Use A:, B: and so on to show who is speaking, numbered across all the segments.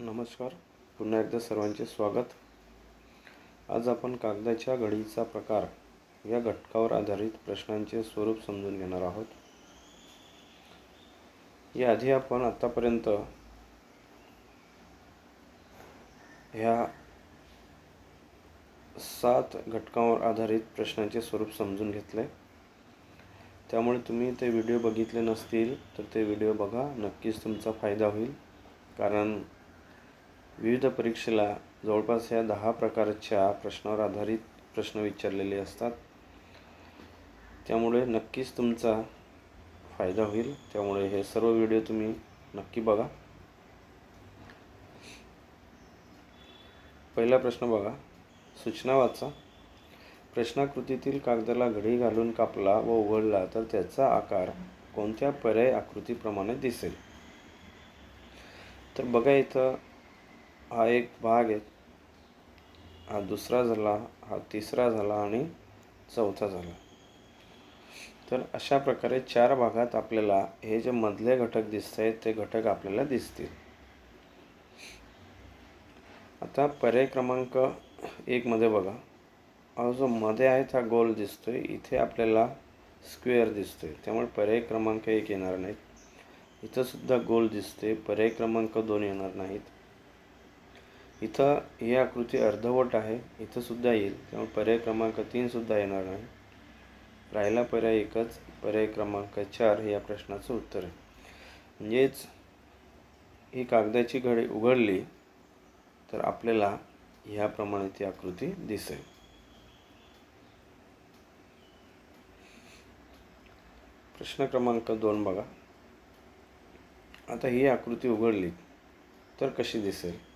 A: नमस्कार. पुन्हा एकदा सर्वांचे स्वागत. आज आपण कागदाच्या घडीचा प्रकार या घटकावर आधारित प्रश्नांचे स्वरूप समजून घेणार आहोत. याआधी आपण आत्तापर्यंत ह्या सात घटकांवर आधारित प्रश्नांचे स्वरूप समजून घेतले. त्यामुळे तुम्ही ते व्हिडिओ बघितले नसतील तर ते व्हिडिओ बघा. नक्कीच तुमचा फायदा होईल. कारण विविध परीक्षेला जवळपास या दहा प्रकारच्या प्रश्नावर आधारित प्रश्न विचारलेले असतात. त्यामुळे नक्कीच तुमचा फायदा होईल. त्यामुळे हे सर्व व्हिडिओ तुम्ही नक्की बघा. पहिला प्रश्न बघा. सूचना वाचा. प्रश्नाकृतीतील कागदाला घडी घालून कापला व उघडला तर त्याचा आकार कोणत्या पर्याय आकृतीप्रमाणे दिसेल? तर बघा इथं हा एक भाग आहे. हा दुसरा झाला हा तिसरा झाला आणि चौथा झाला. तर अशा प्रकारे चार भागात आपल्याला हे जे मधले घटक दिसत आहेत ते घटक आपल्याला दिसतील. आता पर्याय क्रमांक एकमध्ये बघा. हा जो मध्ये आहे हा गोल दिसतोय. इथे आपल्याला स्क्वेअर दिसतोय. त्यामुळे पर्याय क्रमांक एक येणार नाहीत. इथंसुद्धा गोल दिसते पर्याय क्रमांक दोन येणार नाहीत. इथं ही आकृती अर्धवट आहे. इथंसुद्धा येईल. त्यामुळे पर्याय क्रमांक तीनसुद्धा येणार नाही राहिला पर्याय एकच. पर्याय क्रमांक चार हे या प्रश्नाचं उत्तर आहे. म्हणजेच ही कागदाची घडी उघडली तर आपल्याला ह्याप्रमाणे ती आकृती दिसेल. प्रश्न क्रमांक दोन बघा. आता ही आकृती उघडली तर कशी दिसेल?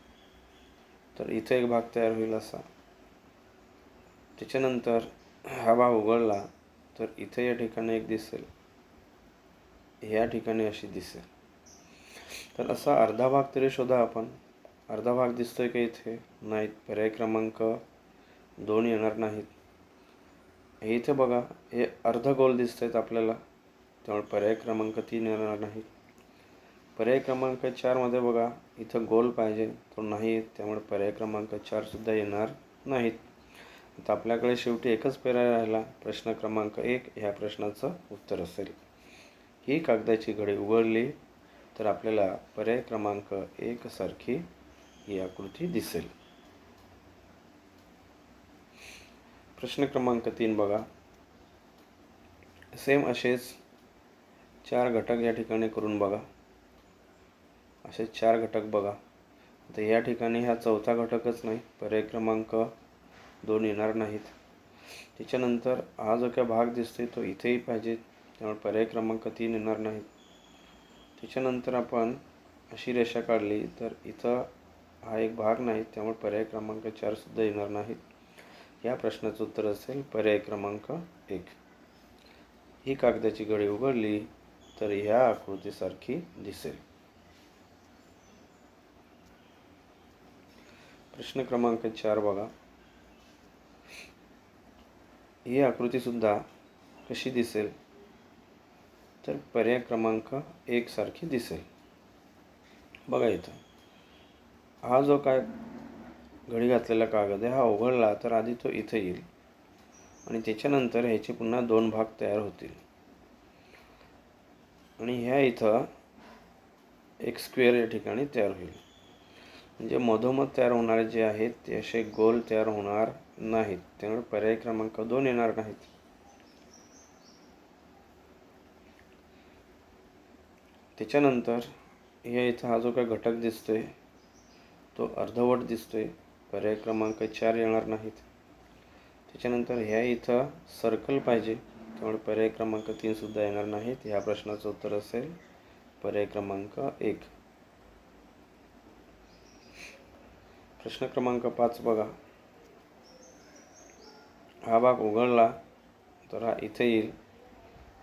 A: तर इथे एक भाग तयार होईल असा. त्याच्यानंतर हा भाग उघडला तर इथे या ठिकाणी एक दिसेल. ह्या ठिकाणी अशी दिसेल. तर असा अर्धा भाग तरी शोधा आपण. अर्धा भाग दिसतोय का इथे? नाहीत. पर्याय क्रमांक दोन येणार नाहीत. हे इथे बघा. हे अर्ध गोल दिसत आहेत आपल्याला. त्यामुळे पर्याय क्रमांक तीन येणार नाहीत. पर्याय क्रमांक चारमध्ये बघा इथं गोल पाहिजे तो नाही त्यामुळे पर्याय क्रमांक चारसुद्धा येणार नाहीत. आता आपल्याकडे शेवटी एकच पर्याय राहिला प्रश्न क्रमांक एक ह्या प्रश्नाचं उत्तर असेल. ही कागदाची घडी उघडली तर आपल्याला पर्याय क्रमांक एक सारखी ही आकृती दिसेल. प्रश्न क्रमांक तीन बघा. सेम असेच चार घटक या ठिकाणी करून बघा. असे चार घटक बघा. आता या ठिकाणी हा चौथा घटकच नाही पर्याय क्रमांक दोन येणार नाहीत. त्याच्यानंतर हा जो काय भाग दिसतोय तो इथेही पाहिजे त्यामुळे पर्याय क्रमांक तीन येणार नाहीत. त्याच्यानंतर आपण अशी रेषा काढली तर इथं हा एक भाग नाही त्यामुळे पर्याय क्रमांक चारसुद्धा येणार नाहीत. या प्रश्नाचं उत्तर असेल पर्याय क्रमांक एक. ही कागदाची गडी उघडली तर ह्या आकृतीसारखी दिसेल. प्रश्न क्रमांक चार बघा. ही आकृतीसुद्धा कशी दिसेल? तर पर्याय क्रमांक एकसारखी दिसेल. बघा इथं. हा जो काय घडी घातलेला कागद आहे हा उघडला तर आधी तो इथं येईल. आणि त्याच्यानंतर ह्याचे पुन्हा दोन भाग तयार होतील. आणि ह्या इथं एक स्क्वेअर या ठिकाणी तयार होईल. म्हणजे मधोमध तयार होणारे जे आहेत ते असे गोल तयार होणार नाहीत. त्यामुळे पर्याय क्रमांक दोन येणार नाहीत. त्याच्यानंतर या इथं हा जो काय घटक दिसतोय तो अर्धवट दिसतोय. पर्याय क्रमांक चार येणार नाहीत. त्याच्यानंतर ह्या इथं सर्कल पाहिजे. त्यामुळे पर्याय क्रमांक तीनसुद्धा येणार नाहीत. ह्या प्रश्नाचं उत्तर असेल पर्याय क्रमांक एक. प्रश्न क्रमांक पाच बघा. हा भाग उघडला तर हा इथे येईल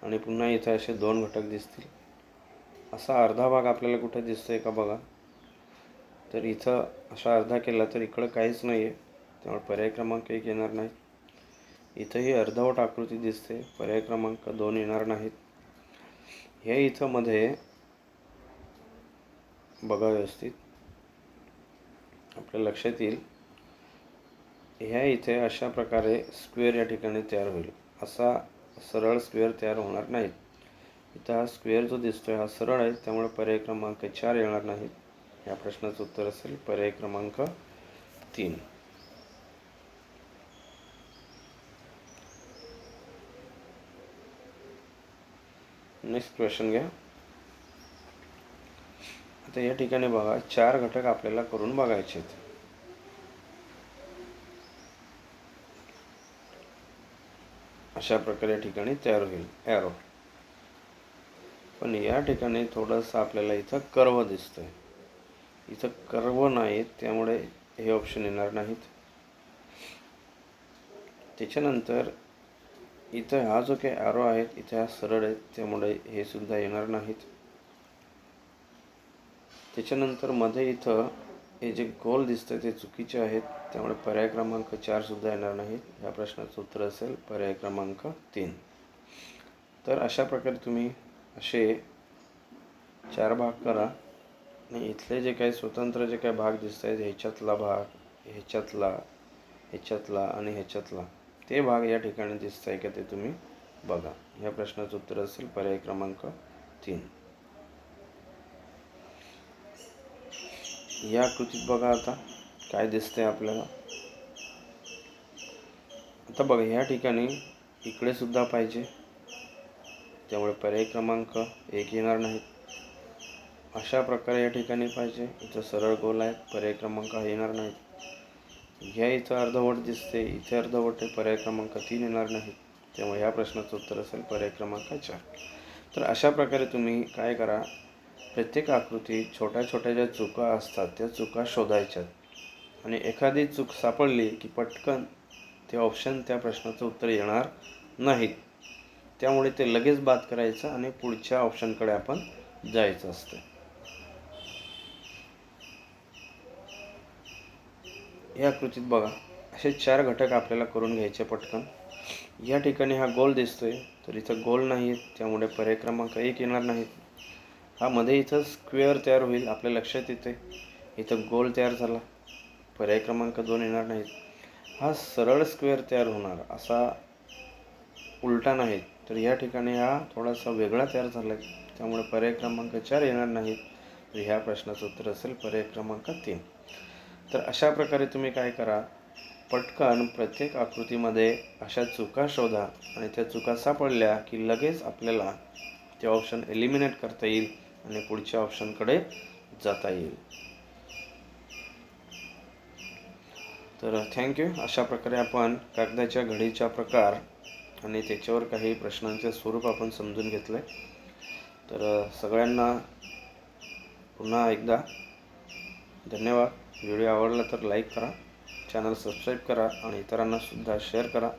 A: आणि पुन्हा इथे असे दोन घटक दिसतील. असा अर्धा भाग आपल्याला कुठे आहे का बघा. तर इथं असा अर्धा केला तर इकडं काहीच नाही आहे त्यामुळे पर्याय क्रमांक एक येणार नाही. इथंही अर्धवट आकृती दिसते. पर्याय क्रमांक दोन येणार नाहीत. हे इथं मध्ये बघा व्यवस्थित. आपल्या लक्षात येईल. ह्या इथे अशा प्रकारे स्क्वेअर या ठिकाणी तयार होईल. असा सरळ स्क्वेअर तयार होणार नाहीत इथं हा स्क्वेअर जो दिसतो आहे हा सरळ आहे त्यामुळे पर्याय क्रमांक चार येणार नाहीत या प्रश्नाचं उत्तर असेल पर्याय क्रमांक तीन. नेक्स्ट क्वेश्चन घ्या. आता या ठिकाणी बघा चार घटक आपल्याला करून बघायचे आहेत. अशा प्रकारे या ठिकाणी तयार होईल ॲरो पण या ठिकाणी थोडंसं आपल्याला इथं कर्व दिसतं आहे इथं कर्व नाहीत त्यामुळे हे ऑप्शन येणार नाहीत. त्याच्यानंतर इथं हा जो काही ॲरो आहेत इथे हा सरळ आहेत त्यामुळे हे सुद्धा येणार नाहीत. त्याच्यानंतरमध्ये इथं हे जे गोल दिसतं ते चुकीचे आहेत. त्यामुळे पर्याय क्रमांक चारसुद्धा येणार नाहीत. या प्रश्नाचं उत्तर असेल पर्याय क्रमांक तीन. तर अशा प्रकारे तुम्ही असे चार भाग करा. आणि इथले जे काही स्वतंत्र जे काही भाग दिसत आहेत ह्याच्यातला भाग ह्याच्यातला ह्याच्यातला आणि ह्याच्यातला ते भाग या ठिकाणी दिसत आहे का ते तुम्ही बघा. या प्रश्नाचं उत्तर असेल पर्याय क्रमांक तीन. या आकृतीत बघा आता काय दिसतंय आपल्याला. आता बघा ह्या ठिकाणी इकडे सुद्धा पाहिजे. त्यामुळे पर्याय क्रमांक एक येणार नाहीत. अशा प्रकारे या ठिकाणी पाहिजे. इथं सरळ गोल आहेत पर्याय क्रमांक हा येणार नाहीत. ह्या इथं अर्धवट दिसते इथे अर्धवट आहे पर्याय क्रमांक तीन येणार नाहीत. त्यामुळे ह्या प्रश्नाचं उत्तर असेल पर्याय क्रमांक चार. तर अशा प्रकारे तुम्ही काय करा प्रत्येक आकृतीत छोट्या छोट्या ज्या चुका असतात त्या चुका शोधायच्यात आणि एखादी चूक सापडली की पटकन ते ऑप्शन त्या प्रश्नाचं उत्तर येणार नाहीत. त्यामुळे ते लगेच बाद करायचं आणि पुढच्या ऑप्शनकडे आपण जायचं असतं. या आकृतीत बघा असे चार घटक आपल्याला करून घ्यायचे पटकन. या ठिकाणी हा गोल दिसतोय तर इथं गोल नाही आहेत त्यामुळे पर्याय क्रमांक एक येणार नाहीत. हा मध्ये इथं स्क्वेअर तयार होईल आपल्या लक्षात येते इथं गोल तयार झाला. पर्याय क्रमांक दोन येणार नाहीत. हा सरळ स्क्वेअर तयार होणार असा उलटा नाही. तर या ठिकाणी हा थोडासा वेगळा तयार झाला आहे त्यामुळे पर्याय क्रमांक चार येणार नाहीत. तर ह्या प्रश्नाचं उत्तर असेल पर्याय क्रमांक तीन. तर अशा प्रकारे तुम्ही काय करा पटकन प्रत्येक आकृतीमध्ये अशा चुका शोधा आणि त्या चुका सापडल्या की लगेच आपल्याला ते ऑप्शन एलिमिनेट करता येईल. आणि पुढच्या ऑप्शनकडे जाता येईल. तर थँक्यू अशा प्रकारे आपण कागदाच्या घडीचा प्रकार आणि त्याच्यावर काही प्रश्नांचे स्वरूप आपण समजून घेतलं आहे तर सगळ्यांना पुन्हा एकदा धन्यवाद. व्हिडिओ आवडला तर लाईक करा चॅनल सबस्क्राईब करा आणि इतरांनासुद्धा शेअर करा.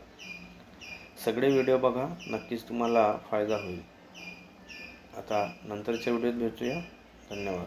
A: सगळे व्हिडिओ बघा नक्कीच तुम्हाला फायदा होईल. आता नंतरच्या व्हिडिओत भेटूया. धन्यवाद.